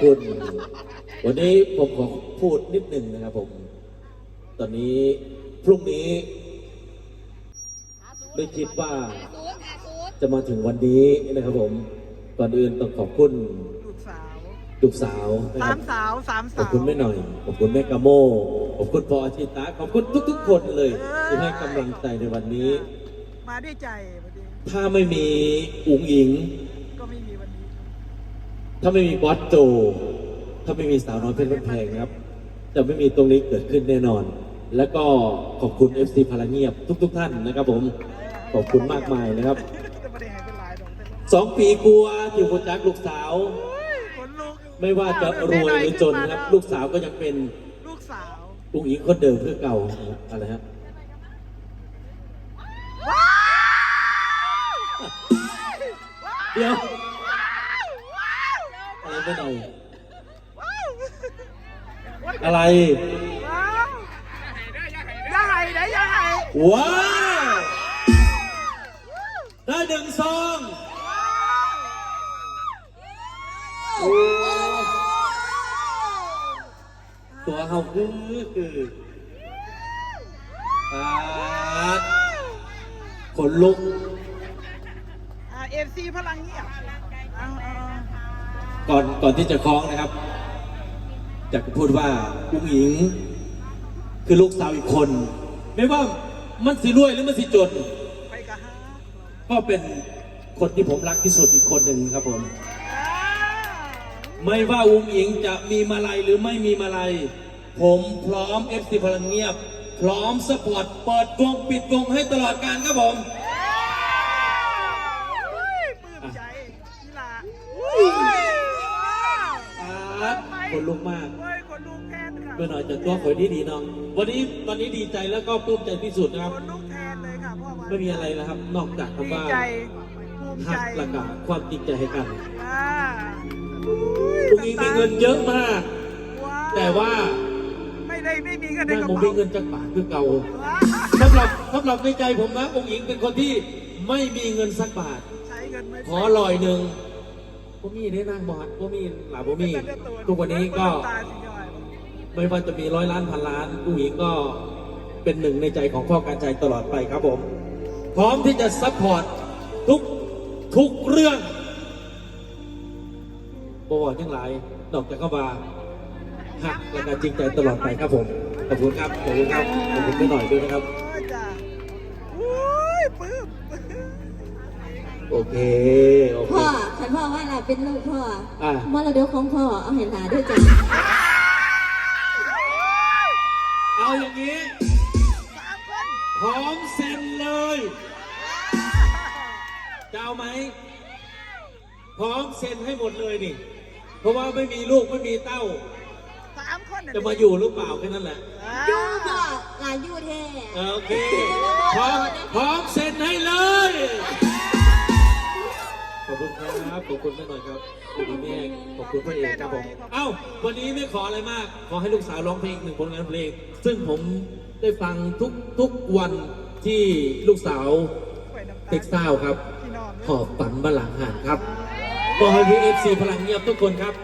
คุณ วันนี้ผมขอพูดนิดหนึ่งนะครับผม ตอนนี้พรุ่งนี้ ไม่คิดว่าศูนย์หาศูนย์จะมาถึงวันนี้นะครับผม ก่อนอื่นต้องขอบคุณลูกสาวลูกสาวนะคสารับ มสาวสามขอสาบว คุณแม่หน่อย ขอบคุณแม่กาโม ขอบคุณปออาชิตา ขอบคุณทุก ๆ คนเลย ที่ให้กำลังใจในวันนี้ มาด้วยใจวันนี้ถ้าไม่มีอุ๋งอิงก็ไม่มีวันนี้ ถ้าไม่มีบอสโจ ถ้าไม่มีสาวน้อยเพชรบ้านแพงนะครับ จะไม่มีตรงนี้เกิดขึ้นแน่นอน แล้วก็ขอบคุณ FC พลังเงียบทุก ๆ ท่านนะครับ ผม ขอบคุณมากมายนะครับ สองปีกลัวที่คุณจักลูกสาว ไม่ว่าจะรวยหรือจนนะครับ ลูกสาวก็ยังเป็นลูกสาวอุ้งอิงคนเดิมเพื่อเก่าอะไรฮะเดี๋ยวว้าวว้าว อะไรไม่หน่อยว้าวอะไรว้าวอย่าให้นะอย่าให้ว้าวได้หนึ่งซองโอ้ตัวเขาคือคือปาดขนลุกอ่าเอฟซีพลังเงียบ ก่อนก่อนที่จะคล้องนะครับอยากจะพูดว่าอุ้งหญิง คือลูกสาวอีกคน ไม่ว่ามันสิรวยหรือมันสิจนก็เป็นคนที่ผมรักที่สุดอีกคนหนึ่งครับผม ไม่ว่าอุ้งหญิงจะมีมาลัยหรือไม่มีมาลัย ผมพร้อม FC พลังเงียบ พร้อมสปอร์ตเปิดวงปิดวงให้ตลอดการครับผม คนลุกมากเฮ้ยคนลุกแทนค่ะเมื่อหน่อยจากตัวข่อยดีดีๆเนาะวันนี้ตอนนี้ดีใจแล้วก็ปลื้มใจที่สุดนะครับ คนลุกแทนเลยค่ะพ่อวันไม่มีอะไรแล้วครับ นอกจากดีคำว่าใจภูมิใจหักหลักการความจริงใจให้กันอ่าพรุ่งนี้มีเงินเยอะมาก ว้าวแต่ว่าไม่ได้ไม่มีเงินในแม่กระผมเป๋ามีเงินจากปากคือเก่าว้าวสำหรับสำหรับในใจผมนะองค์หญิงเป็นคนที่ไม่มีเงินสักบาท ใช้เงินไม่ขอลอยหนึ่ง ผมมีได้นางบอดผมมีหลาผมมี ทุกวันนี้ก็ตาสิย่อยไม่ว่าจะมีร้อยล้านพันล้านองค์หญิงก็เป็นหนึ่งในใจของพ่อการใจตลอดไปครับผม พร้อมที่จะซัพพอร์ตทุกทุกเรื่องบวชทั้งหลายนอกจากเข้ามาหักและการจริงใจตลอดไปครับผมขอบคุณครับขอบคุณครับขอบคุณไม่หน่อยด้วยนะครับโอ้ยจ้ะอุ้ยปลื้มโอเคโอเค พ่อขันพ่อว่าเราเป็นลูกพ่ออะ มรดกของพ่อเอาเห็นหลาด้วยจ้ะเอาอย่างนี้สามคนพร้อมเซ็นเลยจะเอาไหมพร้อมเซ็นให้หมดเลยนี่ เพราะว่าไม่มีลูกไม่มีเต้า สามคนน่จะมาอยู่หรือเปล่าแค่นั้นแหละยู่พ่อหลานยู่แท้โอเค พร้อมพร้อมเซ็นให้เลยข อบคุณครับ ขอบคุณแม่หน่อยครับ ขอบคุณแม่ขอบคุณพระเอกครับผม เอ้า วันนี้ไม่ขออะไรมาก ขอให้ลูกสาวร้องเพลงหนึ่งผลงานเพลง ซึ่งผมได้ฟังทุกทุกวันที่ลูกสาวไปน้ำตาเท็กซ่าวครับพี่น้องขอบฝันบนหลังหานครับก็ให้พีเอฟซีพลังเงียบทุกคนครับ